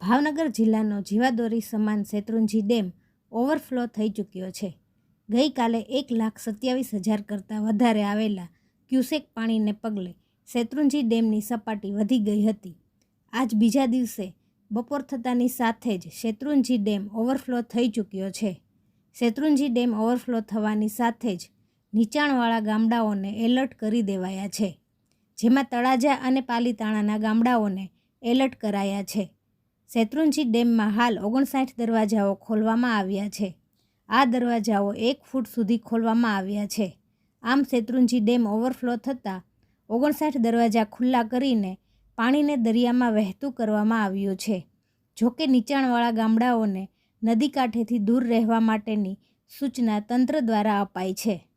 ભાવનગર જિલ્લાનો જીવાદોરી સમાન શેત્રુંજી ડેમ ઓવરફ્લો થઈ ચૂક્યો છે. ગઈકાલે એક લાખ સત્યાવીસ હજાર કરતાં વધારે આવેલા ક્યુસેક પાણીને પગલે શેત્રુંજી ડેમની સપાટી વધી ગઈ હતી. આજ બીજા દિવસે બપોર થતાની સાથે જ શેત્રુંજી ડેમ ઓવરફ્લો થઈ ચૂક્યો છે. શેત્રુંજી ડેમ ઓવરફ્લો થવાની સાથે જ નીચાણવાળા ગામડાઓને એલર્ટ કરી દેવાયા છે, જેમાં તળાજા અને પાલીતાણાના ગામડાઓને એલર્ટ કરાયા છે. શેત્રુંજી ડેમમાં હાલ ઓગણસાઠ દરવાજાઓ ખોલવામાં આવ્યા છે. આ દરવાજાઓ એક ફૂટ સુધી ખોલવામાં આવ્યા છે. આમ શેત્રુંજી ડેમ ઓવરફ્લો થતાં ઓગણસાઠ દરવાજા ખુલ્લા કરીને પાણીને દરિયામાં વહેતું કરવામાં આવ્યું છે. જોકે નીચાણવાળા ગામડાઓને નદી કાંઠેથી દૂર રહેવા માટેની સૂચના તંત્ર દ્વારા અપાઈ છે.